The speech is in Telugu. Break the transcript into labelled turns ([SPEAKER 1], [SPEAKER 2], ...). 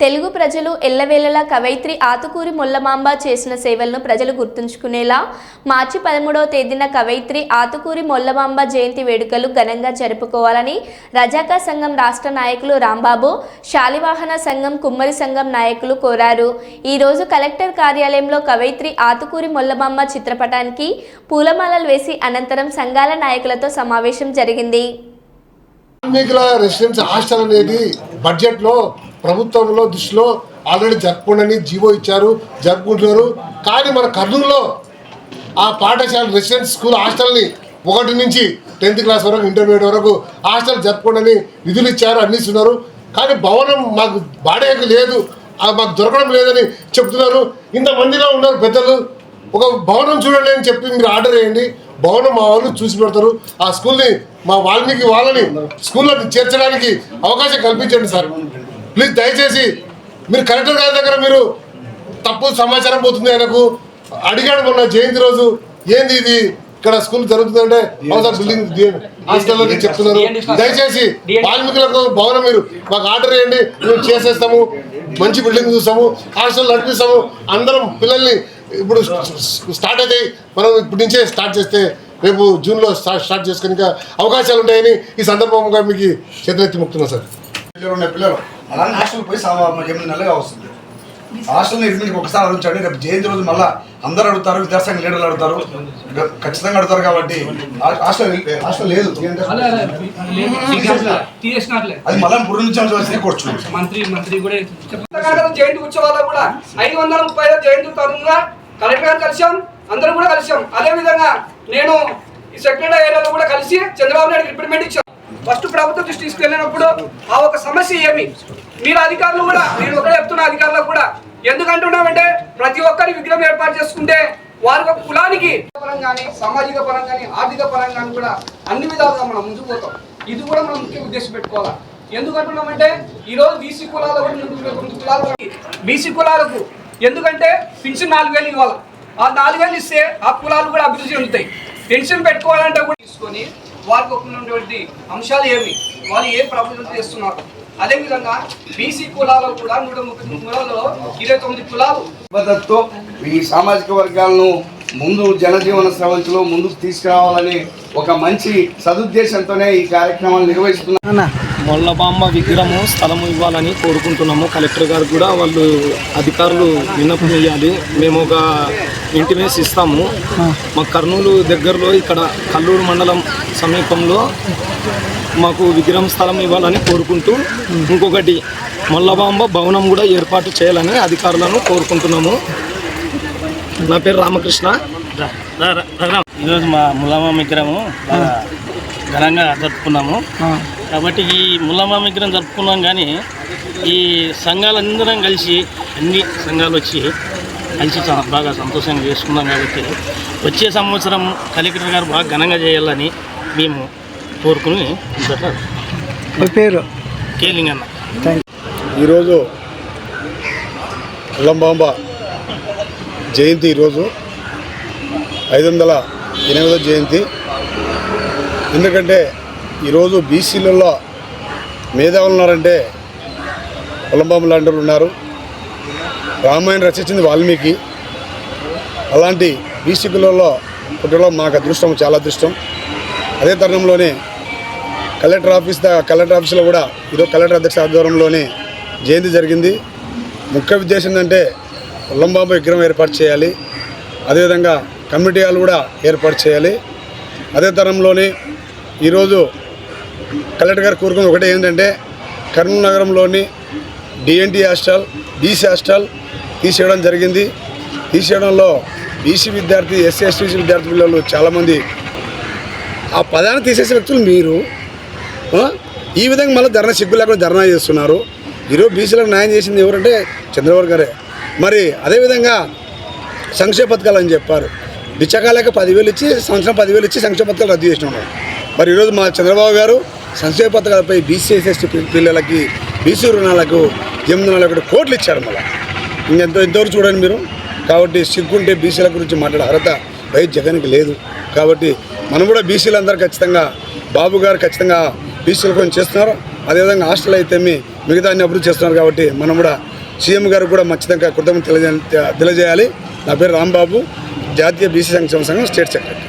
[SPEAKER 1] తెలుగు ప్రజలు ఎల్లవేళలా కవయిత్రి ఆతుకూరి ముల్లమాంబ చేసిన సేవలను ప్రజలు గుర్తుంచుకునేలా మార్చి పదమూడవ తేదీన కవయిత్రి ఆతుకూరి మొల్లమాంబ జయంతి వేడుకలు ఘనంగా జరుపుకోవాలని రజాకా సంఘం రాష్ట్ర నాయకులు రాంబాబు శాలివాహన సంఘం కుమ్మరి సంఘం నాయకులు కోరారు. ఈరోజు కలెక్టర్ కార్యాలయంలో కవయిత్రి ఆతుకూరి మొల్లమాంబ చిత్రపటానికి పూలమాలలు వేసి అనంతరం సంఘాల నాయకులతో సమావేశం జరిగింది.
[SPEAKER 2] కార్మికుల రెసిడెన్స్ హాస్టల్ అనేది బడ్జెట్లో ప్రభుత్వంలో దృష్టిలో ఆల్రెడీ జరుపుకోండి జీవో ఇచ్చారు జరుపుకుంటున్నారు. కానీ మన కర్నూలులో ఆ పాఠశాల రెసిడెన్స్ స్కూల్ హాస్టల్ని ఒకటి నుంచి టెన్త్ క్లాస్ వరకు ఇంటర్మీడియట్ వరకు హాస్టల్ జరుపుకోండి నిధులు ఇచ్చారు అందిస్తున్నారు. కానీ భవనం మాకు బాడేకు లేదు అది మాకు దొరకడం లేదని చెప్తున్నారు. ఇంతమందిలో ఉన్నారు పెద్దలు. ఒక భవనం చూడండి అని చెప్పి మీరు ఆర్డర్ చేయండి భవనం మా వాళ్ళు చూసి పెడతారు. ఆ స్కూల్ని మా వాల్మీకి వాళ్ళని స్కూల్లో చేర్చడానికి అవకాశం కల్పించండి సార్. ప్లీజ్ దయచేసి మీరు కలెక్టర్ గారి దగ్గర మీరు తప్పు సమాచారం పోతుంది ఆయనకు అడిగాడు మొన్న జయంతి రోజు ఏంది ఇది? ఇక్కడ స్కూల్ జరుగుతుందంటే బిల్డింగ్ హాస్టల్లో చెప్తున్నారు. దయచేసి వాల్మీకులకు భవనం మీరు మాకు ఆర్డర్ చేయండి మేము చేసేస్తాము మంచి బిల్డింగ్ చూస్తాము హాస్టల్ నడిపిస్తాము అందరం పిల్లల్ని ఇప్పుడు స్టార్ట్ అయితే మనం ఇప్పటి నుంచే స్టార్ట్ చేస్తే రేపు జూన్లో స్టార్ట్ స్టార్ట్ చేసుకుని అవకాశాలు ఉంటాయని ఈ సందర్భంగా మీకు చేతులెత్తి ముక్తున్నాం సార్.
[SPEAKER 3] పిల్లలు ఉన్న పిల్లలు. అలానే హాస్టల్ పోయి ఎనిమిది నెలలుగా వస్తుంది. హాస్టల్ని ఎనిమిదికి ఒకసారి అడుగుతాడు. రేపు జయంతి రోజు మళ్ళీ అందరూ అడుగుతారు విద్యాసంఘ లీడర్లు అడుగుతారు. ఖచ్చితంగా అడుగుతారు కాబట్టి హాస్టల్ హాస్టల్ లేదు.
[SPEAKER 4] అలా అలా
[SPEAKER 3] అది మళ్ళీ పురు నుంచి కూర్చు
[SPEAKER 4] మంత్రి మంత్రి కూడా జయంతి ఉత్సవాల్లో కూడా ఐదు వందల ముప్పై ఐదు జయంతి తరుణంగా కలెక్టర్ గారు కలిసాం అందరం కూడా కలిసాం అదే విధంగా నేను ఈ సెక్రటరీ ఏరియాలో కూడా కలిసి చంద్రబాబు నాయుడు రిప్రజెంట్ ఇచ్చాను. ఫస్ట్ ప్రభుత్వం దృష్టి తీసుకెళ్ళినప్పుడు ఆ ఒక సమస్య ఏమి? మీరు అధికారులు కూడా నేను ఒకటే చెప్తున్న అధికారులకు కూడా. ఎందుకంటున్నామంటే ప్రతి ఒక్కరి విగ్రహం ఏర్పాటు చేసుకుంటే వారి ఒక కులానికి పరంగాని సామాజిక పరంగాని ఆర్థిక పరంగాని కూడా అన్ని విధాలుగా మనం ముందుకు పోతాం. ఇది కూడా మనం ముఖ్య ఉద్దేశం పెట్టుకోవాలి? ఎందుకంటున్నామంటే ఈ రోజు బీసీ కులాల కులాలు బీసీ కులాలకు ఎందుకంటే పెన్షన్ నాలుగు వేలు ఇవ్వాలి? ఆ నాలుగు వేలు ఇస్తే ఆ కులాలు కూడా అభివృద్ధి చెందుతాయి. పెన్షన్ పెట్టుకోవాలంటే కూడా తీసుకొని వారికి ఉన్నటువంటి అంశాలు ఏమి? వాళ్ళు ఏం ప్రభుత్వం చేస్తున్నారు? అదేవిధంగా బీసీ కులాలు కూడా నూట ముప్పై కులాలలో ఇరవై తొమ్మిది కులాలు.
[SPEAKER 3] ఈ సామాజిక వర్గాలను ముందు జనజీవన స్రవంతిలో ముందుకు తీసుకురావాలని ఒక మంచి సదుద్దేశంతోనే ఈ కార్యక్రమాన్ని నిర్వహిస్తున్నాం
[SPEAKER 5] మొల్లబాంబ విగ్రహము స్థలము ఇవ్వాలని కోరుకుంటున్నాము. కలెక్టర్ గారు కూడా వాళ్ళు అధికారులు విన్నపం ఇవ్వాలి మేము ఒక ఇంటిమేస్ ఇస్తాము. మా కర్నూలు దగ్గరలో ఇక్కడ కల్లూరు మండలం సమీపంలో మాకు విగ్రహం స్థలం ఇవ్వాలని కోరుకుంటూ ఇంకొకటి మొల్లబాంబ భవనం కూడా ఏర్పాటు చేయాలని అధికారులను కోరుకుంటున్నాము. నా పేరు రామకృష్ణ.
[SPEAKER 6] ఈరోజు మా ముల్లమ్మ విగ్రహము ఘనంగా జరుపుకున్నాము. కాబట్టి ఈ ముల్లమ్మ విగ్రహం జరుపుకున్నాం కానీ ఈ సంఘాలందరం కలిసి అన్ని సంఘాలు వచ్చి కలిసి చాలా బాగా సంతోషంగా చేసుకున్నాం కాబట్టి వచ్చే సంవత్సరం కలెక్టర్ గారు బాగా ఘనంగా చేయాలని మేము కోరుకుని
[SPEAKER 7] పేరు?
[SPEAKER 6] కేలింగన్న.
[SPEAKER 2] ఈరోజు అల్లంబాంబ జయంతి ఈరోజు. ఐదు వందల ఎనిమిదో జయంతి. ఎందుకంటే ఈరోజు బీసీలలో మేధావులు ఉన్నారంటే అల్లంబాంబ లాంటి ఉన్నారు. రామాయణం రచించింది వాల్మీకి. అలాంటి బీసీ కులంలో పుట్టడం మాకు అదృష్టం చాలా అదృష్టం. అదే తరుణంలోనే కలెక్టర్ ఆఫీస్ కలెక్టర్ ఆఫీస్లో కూడా ఈరోజు కలెక్టర్ అధ్యక్ష ఆధ్వర్యంలోనే జయంతి జరిగింది. ముఖ్య ఉద్దేశం ఏంటంటే ఉల్లంబాబు విగ్రహం ఏర్పాటు చేయాలి. అదేవిధంగా కమిటీ హాల్ కూడా ఏర్పాటు చేయాలి. అదే తరంలోనే ఈరోజు కలెక్టర్ గారు కోరుకున్న ఒకటే ఏంటంటే కర్నూలు నగరంలోని డిఎన్టీ హాస్టల్ బీసీ హాస్టల్ తీసేయడం జరిగింది. తీసేయడంలో బీసీ విద్యార్థి ఎస్సీ ఎస్టీ విద్యార్థి పిల్లలు చాలామంది ఆ పదాన్ని తీసేసే వ్యక్తులు మీరు. ఈ విధంగా మళ్ళీ ధర్నా సిగ్గు లేకుండా ధర్నా చేస్తున్నారు. ఈరోజు బీసీలకు న్యాయం చేసింది ఎవరంటే చంద్రబాబు గారే. మరి అదేవిధంగా సంక్షేమ పథకాలు అని చెప్పారు. బిచ్చకాలేక పదివేలు ఇచ్చి సంవత్సరం పదివేలు ఇచ్చి సంక్షేమ పథకాలు రద్దు చేసిన ఉన్నారు మరి ఈరోజు మా చంద్రబాబు గారు సంక్షేమ పథకాలపై బీసీ ఎస్ఎస్టీ పిల్లలకి బీసీ రుణాలకు ఎనిమిది వందల ఒకటి కోట్లు ఇచ్చారు మళ్ళీ. ఇంకెంతో ఎంతవరకు చూడండి మీరు. కాబట్టి సిగ్గుంటే బీసీల గురించి మాట్లాడే అర్హత వైఎస్ జగన్కి లేదు. కాబట్టి మనం కూడా బీసీలు అందరూ ఖచ్చితంగా బాబు గారు ఖచ్చితంగా బీసీల గురించి చేస్తున్నారు. అదేవిధంగా హాస్టల్ అయితే మిగతా అన్ని అభివృద్ధి చేస్తున్నారు కాబట్టి మనం కూడా సీఎం గారు కూడా ఖచ్చితంగా కృతజ్ఞత తెలియజే తెలియజేయాలి. నా పేరు రాంబాబు జాతీయ బీసీ సంక్షేమ సంఘం స్టేట్ సెక్రటరీ.